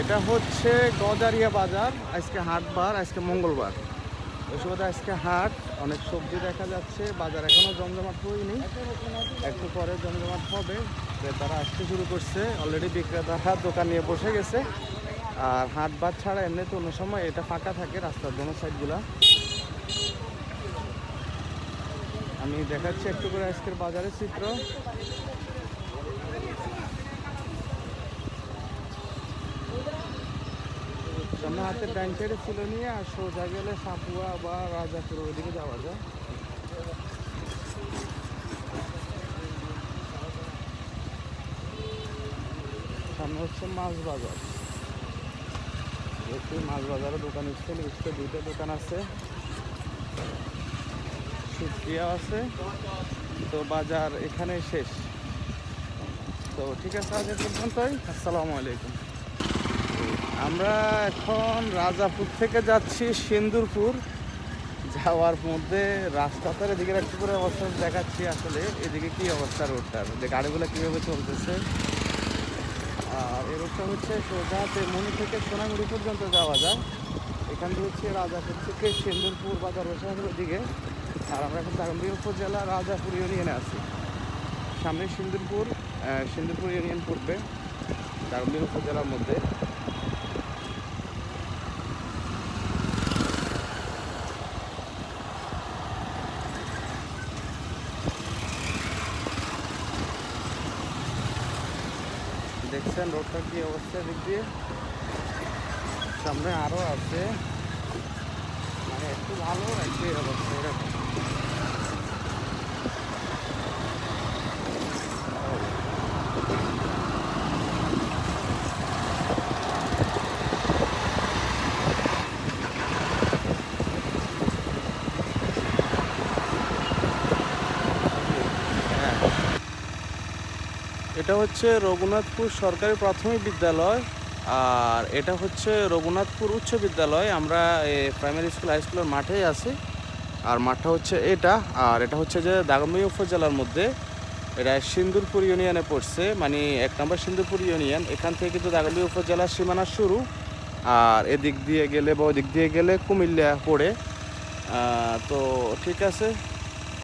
এটা হচ্ছে গজারিয়া বাজার, আজকে হাটবার আজকে মঙ্গলবার। ওই সুবাদে আজকে হাট, অনেক সবজি দেখা যাচ্ছে, বাজার এখনও জমজমাট হয়নি। একটু পরে জমজমাট হবে। ক্রেতারা আসতে শুরু করছে অলরেডি বিক্রেতারা দোকান নিয়ে বসে গেছে। আর হাট বাদ ছাড়া এমনিতে অন্য সময় এটা ফাঁকা থাকে রাস্তার দোনো সাইডগুলা। আমি দেখাচ্ছি একটু করে আজকের বাজারের চিত্র। সামনে হাতে ডাইন সাইডে ছিল নিয়ে আর সোজা গেলে সাপুয়া বা রাজাপুর ওইদিকে যাওয়া যায়। সামনে হচ্ছে মাছ বাজার। দেখি মাছ বাজারে দোকান স্টেল স্টেল দুইটা দোকান আছে। সুপ্রিয়া আছে। তো বাজার এখানেই শেষ। তো ঠিক আছে আজ এ পর্যন্তই। আসসালামু আলাইকুম। আমরা এখন রাজাপুর থেকে যাচ্ছি সিন্দুরপুর। যাওয়ার মধ্যে রাস্তাটার এদিকে একটু করে অবস্থা দেখাচ্ছি আসলে। এদিকে কি অবস্থা রোডটার যে গাড়িগুলো কীভাবে চলতেছে? আর এই রোডটা হচ্ছে সোজা তেমনি থেকে সোনামুড়ি পর্যন্ত যাওয়া যায়। এখান থেকে হচ্ছে রাজাপুর থেকে সিন্দুরপুর বা দরবাসাগরের দিকে। আর আমরা এখন দাগম্বি উপজেলা রাজাপুর ইউনিয়নে আছি। সামনে সিন্দুরপুর সিন্দুরপুর ইউনিয়ন পড়বে দাগম্বি উপজেলার মধ্যে। দেখছেন, রোডটা কি অবস্থা দিক দিয়ে সামনে আরও আছে। মানে একটু ভালো, একটু অবস্থা এরকম। এটা হচ্ছে রঘুনাথপুর সরকারি প্রাথমিক বিদ্যালয়, আর এটা হচ্ছে রঘুনাথপুর উচ্চ বিদ্যালয়। আমরা প্রাইমারি স্কুল হাই স্কুলের মাঠেই আছি। আর মাঠটা হচ্ছে এটা, আর এটা হচ্ছে যে দাগমি উপজেলার মধ্যে। এটা সিন্দুরপুর ইউনিয়নে পড়ছে মানে এক নম্বর সিন্দুরপুর ইউনিয়ন। এখান থেকে কিন্তু দাগমি উপজেলার সীমানা শুরু, আর এদিক দিয়ে গেলে বা ওদিক দিয়ে গেলে কুমিল্লা পড়ে। তো ঠিক আছে।